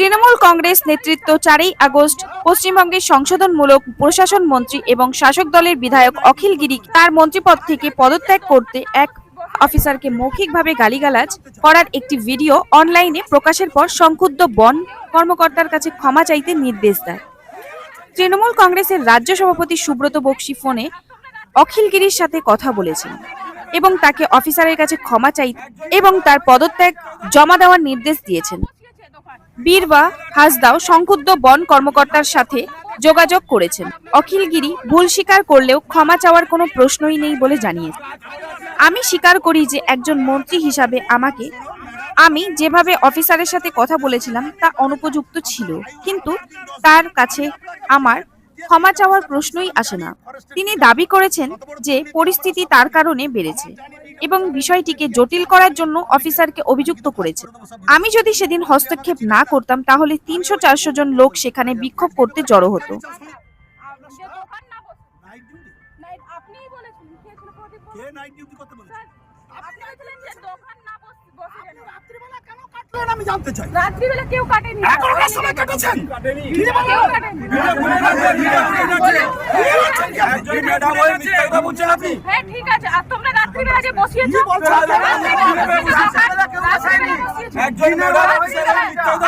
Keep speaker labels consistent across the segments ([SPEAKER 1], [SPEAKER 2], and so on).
[SPEAKER 1] তৃণমূল কংগ্রেস নেতৃত্ব চারই আগস্ট পশ্চিমবঙ্গের সংশোধনমূলক প্রশাসন মন্ত্রী এবং শাসক দলের বিধায়ক অখিল গিরি তার মন্ত্রীপদ থেকে পদত্যাগ করতে এক অফিসারকে মৌখিকভাবে গালিগালাজ করার একটি ভিডিও অনলাইনে প্রকাশের পর সংক্ষুব্ধ বন কর্মকর্তার কাছে ক্ষমা চাইতে নির্দেশ দেয়। তৃণমূল কংগ্রেসের রাজ্য সভাপতি সুব্রত বক্সি ফোনে অখিল গিরির সাথে কথা বলেছেন এবং তাকে অফিসারের কাছে ক্ষমা চাই এবং তার পদত্যাগ জমা দেওয়ার নির্দেশ দিয়েছেন। বীরবা হাসদাও সংক্ষুব্ধ বন কর্মকর্তার সাথে যোগাযোগ করেছেন। অখিলগিরি ভুল স্বীকার করলেও ক্ষমা চাওয়ার কোনো প্রশ্নই নেই বলে জানিয়েছে আমি স্বীকার করি যে একজন মন্ত্রী হিসাবে আমাকে, আমি যেভাবে অফিসারের সাথে কথা বলেছিলাম তা অনুপযুক্ত ছিল, কিন্তু তার কাছে আমার ক্ষমা চাওয়ার প্রশ্নই আসে না। তিনি দাবি করেছেন যে পরিস্থিতি তার কারণে বেড়েছে। এবং বিষয়টিকে জটিল করার জন্য অফিসারকে অভিযুক্ত করেছে। আমি যদি সেদিন হস্তক্ষেপ না করতাম, তাহলে তিনশো চারশো জন লোক সেখানে বিক্ষোভ করতে জড়ো হতো।
[SPEAKER 2] আমি জানতে চাই
[SPEAKER 3] কেউ কাটেনি ঠিক আছে আর তোমরা রাত্রিবেলা বসিয়েছো।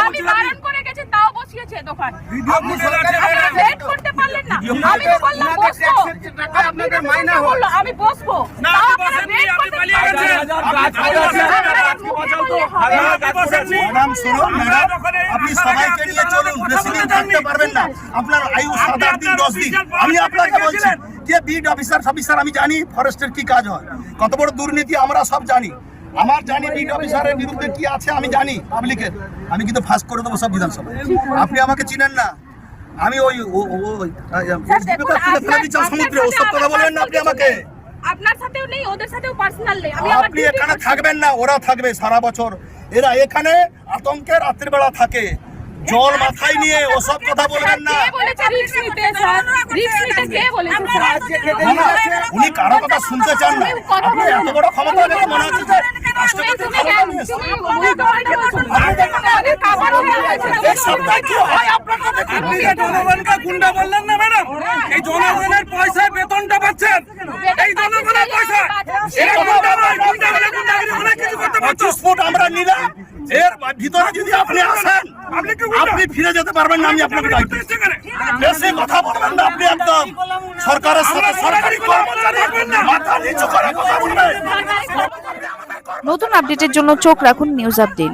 [SPEAKER 3] আমি বারণ করে গেছি তাও বসিয়েছে দোকান। wait করতে পারলেন না। আমি তো বললাম বসবো। আপনি তো বলল আমি বসবো। তাও আপনারা wait করতে পারলেন না।
[SPEAKER 2] ম্যাডাম শুনুন ম্যাডাম আপনি সবাইকে নিয়ে চলুন বেশি দিন থাকতে পারবেন না। আপনার আয়ু সাত আট দিন দশ দিন। আমি আপনাকে বলছি যে বিড অফিসার অফিসার আমি জানি ফরেস্টের কি কাজ হয়। কত বড় দুর্নীতি আমরা সব জানি। আমার জানি বিড অফিসারের বিরুদ্ধে কি আছে আমি জানি পাবলিকের। আমি কিন্তু ফাঁস করে দেবো সব বিধানসভা। আপনি আমাকে চিনেন না। আমি ওই সমুদ্রে ওসব কথা বলবেন না আপনি আমাকে।
[SPEAKER 3] আপনার সাথেও নেই ওদের সাথেও পার্সোনাল নেই। আমি
[SPEAKER 2] আপনি এখানে থাকবেন না ওরা থাকবে সারা বছর। এরা এখানে আতঙ্কে রাত্রিবেলা থাকে। জল মাথায় নিয়ে ওসব কথা বলবেন না। উনি কারও কথা শুনতে চান না। আপনি এত বড় ক্ষমতা দেখে মনে হচ্ছে যে
[SPEAKER 4] গুন্ডা বললেন না ম্যাডাম? এই জনগণের পয়সায় বেতনটা পাচ্ছেন এই জনগণের পয়সা এই গুন্ডা নয় গুন্ডা হলে গুন্ডাগিরি অনেক কিছু করতে
[SPEAKER 2] ফুট আমরা নিলাম এর ভিতরে যদি আপনি আসেন,
[SPEAKER 4] আপনি
[SPEAKER 2] ফিরে যেতে পারবেন না, আমি আপনাকে বেশি কথা বলবেন না আপনি একদম। সরকারের সাথে সরকারি কর্মচারী, মাথা নিচু করে কথা বলবেন।
[SPEAKER 1] নতুন আপডেটের জন্য চোখ রাখুন নিউজ আপডেট